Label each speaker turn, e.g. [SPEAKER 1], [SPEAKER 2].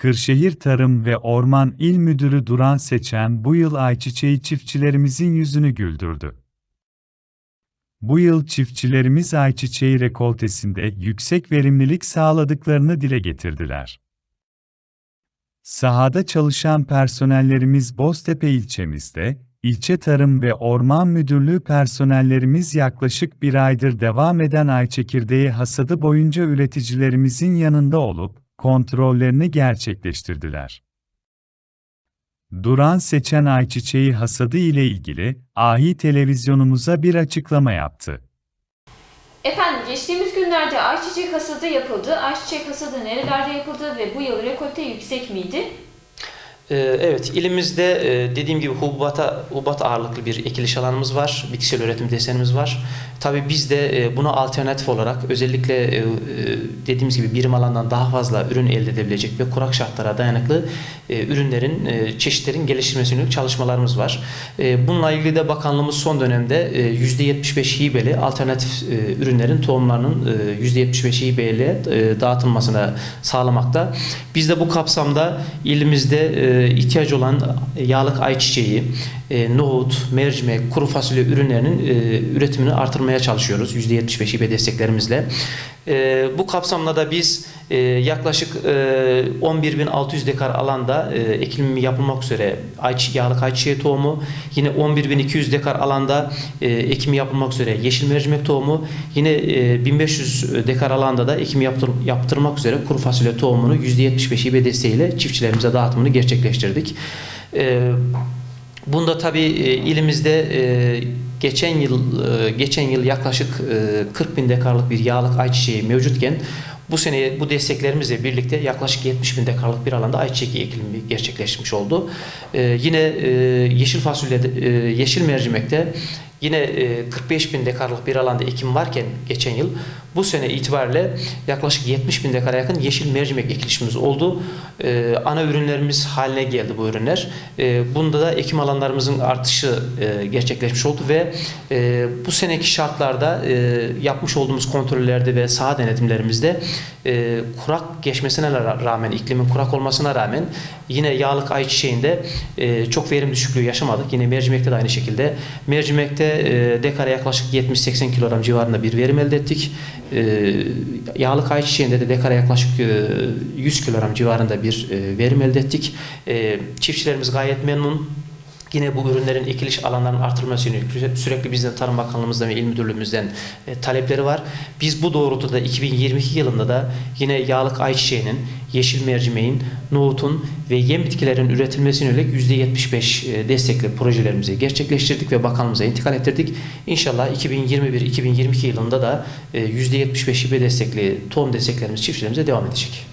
[SPEAKER 1] Kırşehir Tarım ve Orman İl Müdürü Duran Seçen bu yıl ayçiçeği çiftçilerimizin yüzünü güldürdü. Bu yıl çiftçilerimiz ayçiçeği rekoltesinde yüksek verimlilik sağladıklarını dile getirdiler. Sahada çalışan personellerimiz Boztepe ilçemizde, İlçe Tarım ve Orman Müdürlüğü personellerimiz yaklaşık bir aydır devam eden ay çekirdeği hasadı boyunca üreticilerimizin yanında olup, kontrollerini gerçekleştirdiler. Duran seçen ayçiçeği hasadı ile ilgili, Ahi televizyonumuza bir açıklama yaptı.
[SPEAKER 2] Efendim geçtiğimiz günlerde ayçiçek hasadı yapıldı. Ayçiçek hasadı nerelerde yapıldı ve bu yıl rekolte yüksek miydi?
[SPEAKER 3] Ee, Evet, ilimizde e, dediğim gibi hububata, hububat ağırlıklı bir ekiliş alanımız var, bitkisel üretim desenimiz var. Tabii biz de e, buna alternatif olarak özellikle e, dediğimiz gibi birim alandan daha fazla ürün elde edebilecek ve kurak şartlara dayanıklı ürünlerin, çeşitlerin geliştirmesine yönelik çalışmalarımız var. Bununla ilgili de bakanlığımız son dönemde e, %75 hibeli alternatif ürünlerin tohumlarının e, %75 hibeyle e, dağıtılmasına sağlamakta. Biz de bu kapsamda ilimizde ihtiyaç olan yağlık ayçiçeği, e, nohut, mercimek, kuru fasulye ürünlerinin e, üretimini artırmaya çalışıyoruz %75 hibe desteklerimizle. E, bu kapsamda da biz e, yaklaşık e, 11.600 dekar alanda e, ekilimi yapılmak üzere ayçi, yağlık ayçiçeği tohumu, yine 11.200 dekar alanda e, ekimi yapılmak üzere yeşil mercimek tohumu, yine e, 1500 dekar alanda da ekimi yaptır, yaptırmak üzere kuru fasulye tohumunu %75 hibe desteğiyle çiftçilerimize dağıtımını gerçekleştirdik. E, Bunda tabii e, ilimizde e, geçen yıl e, geçen yıl yaklaşık e, 40 bin dekarlık bir yağlık ayçiçeği mevcutken bu sene bu desteklerimizle birlikte yaklaşık 70 bin dekarlık bir alanda ayçiçeği ekilimi gerçekleşmiş oldu. E, yine e, yeşil fasulye, e, yeşil mercimekte yine e, 45 bin dekarlık bir alanda ekim varken geçen yıl bu sene itibariyle yaklaşık 70 bin dekara yakın yeşil mercimek ekilişimiz oldu. E, ana ürünlerimiz haline geldi bu ürünler. E, bunda da ekim alanlarımızın artışı e, gerçekleşmiş oldu ve e, bu seneki şartlarda e, yapmış olduğumuz kontrollerde ve saha denetimlerimizde e, kurak geçmesine ra- rağmen, iklimin kurak olmasına rağmen yine yağlık ayçiçeğinde e, çok verim düşüklüğü yaşamadık. Yine mercimekte de aynı şekilde. Mercimekte e, dekara yaklaşık 70-80 kilogram civarında bir verim elde ettik. E, yağlık ayçiçeğinde de dekara yaklaşık e, 100 kilogram civarında bir e, verim elde ettik. E, çiftçilerimiz gayet memnun. Yine bu ürünlerin ekiliş alanlarının artırılması yönelik sürekli bizden Tarım Bakanlığımızdan ve İl Müdürlüğümüzden e, talepleri var. Biz bu doğrultuda 2022 yılında da yine yağlık ayçiçeğinin, yeşil mercimeğin, nohutun ve yem bitkilerin üretilmesine yönelik %75 e, destekli projelerimizi gerçekleştirdik ve bakanlığımıza intikal ettirdik. İnşallah 2021-2022 yılında da e, %75 hibe destekli tohum desteklerimiz çiftçilerimize devam edecek.